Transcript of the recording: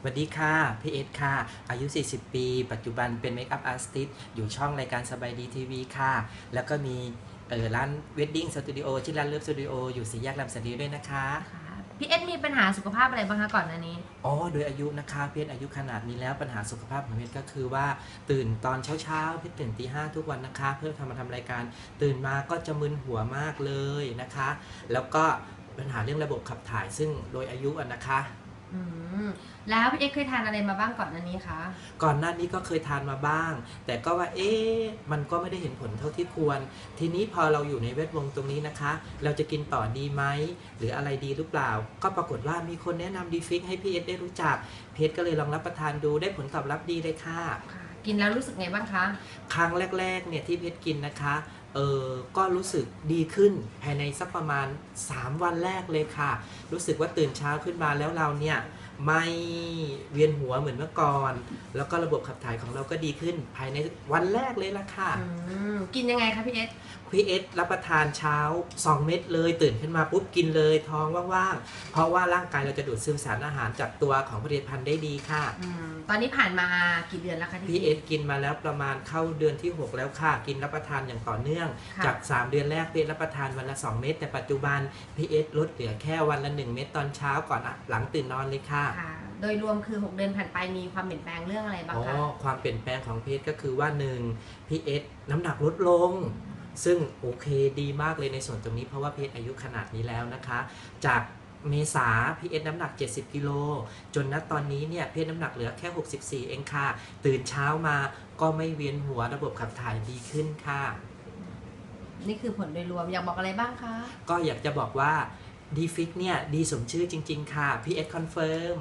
สวัสดีค่ะ พี่เอสค่ะ อายุ 40 ปี ปัจจุบันเป็นเมคอัพอาร์ติสอยู่ช่องรายการสบายดีทีวีค่ะ แล้วก็มีเออร้านเวดดิ้งสตูดิโอชื่อร้านเลิฟสตูดิโออยู่สี่แยกลำสันดีด้วยนะคะค่ะพี่เอสมีปัญหาสุขภาพอะไรบ้างคะก่อนหน้านี้ อ๋อ โดยอายุนะคะเพชรอายุขนาดนี้แล้วปัญหาสุขภาพของเพชรก็คือว่าตื่นตอนเช้าๆเพชรตื่นตีห้าทุกวันนะคะ เพื่อทำมาทำรายการ ตื่นมาก็จะมึนหัวมากเลยนะคะ แล้วก็ปัญหาเรื่องระบบขับถ่ายซึ่งโดยอายุอะนะคะ อืม แล้วพี่เอสเคยทานอะไรมาบ้างก่อนหน้านี้คะ ก่อนหน้านี้ก็เคยทานมาบ้าง แต่ก็ว่าเอ๊ะมันก็ไม่ได้เห็นผลเท่าที่ควร ทีนี้พอเราอยู่ในเวทวงตรงนี้นะคะ เราจะกินต่อดีไหมหรืออะไรดีหรือเปล่า ก็ปรากฏว่ามีคนแนะนำดีฟิกให้พี่เอสได้รู้จักเพชรก็เลยลองรับประทานดูได้ผลตอบรับดีเลยค่ะค่ะ กินแล้วรู้สึกไงบ้างคะ ครั้งแรกๆเนี่ยที่เพชรกินนะคะ เออก็รู้สึกดีขึ้นภายในสักประมาณ 3 วันแรกเลยค่ะ รู้สึกว่าตื่นเช้าขึ้นมาแล้วเราเนี่ย ไม่เวียนหัวเหมือนเมื่อก่อน แล้วก็ระบบขับถ่ายของเราก็ดีขึ้นภายในวันแรกเลยละค่ะ อืมกินยังไงคะพี่เอส พี่เอสรับประทานเช้า 2 เม็ดเลยตื่นขึ้นมาปุ๊บกินเลยท้องว่างๆ เพราะว่าร่างกายเราจะดูดซึมสารอาหารจากตัวของผลิตภัณฑ์ได้ดีค่ะ อืม ตอนนี้ผ่านมากี่เดือนแล้วคะที่พี่เอสกินมาแล้วประมาณเข้าเดือนที่ 6 แล้วค่ะ กินรับประทานอย่างต่อเนื่อง ค่ะจาก 3 เดือนแรกพี่เอสรับประทานวันละ 2 เม็ดแต่ปัจจุบันพี่เอสลดเหลือแค่วันละ 1 เม็ดตอนเช้าก่อนอะหลังตื่นนอนเลยค่ะค่ะ โดยรวมคือ 6 เดือนผ่านไปมีความเปลี่ยนแปลงเรื่องอะไรบ้างอ๋อคะ ความเปลี่ยนแปลงของพี่เอสก็คือว่า1พี่เอสน้ำหนักลดลง ซึ่งโอเคดีมากเลยในส่วนตรงนี้เพราะว่าพี่เอสอายุขนาดนี้แล้วนะคะ จากเมษาพี่เอสน้ำหนัก 70กิโลจนณตอนนี้เนี่ยพี่เอสน้ำหนักเหลือแค่ 64 เองค่ะ ตื่นเช้ามาก็ไม่เวียนหัวระบบขับถ่ายดีขึ้นค่ะ นี่คือผลโดยรวมอยากบอกอะไรบ้างคะ ก็อยากจะบอกว่า ดีฟิกเนี่ย ดีสมชื่อจริง ๆ ค่ะ พี่เอสคอนเฟิร์ม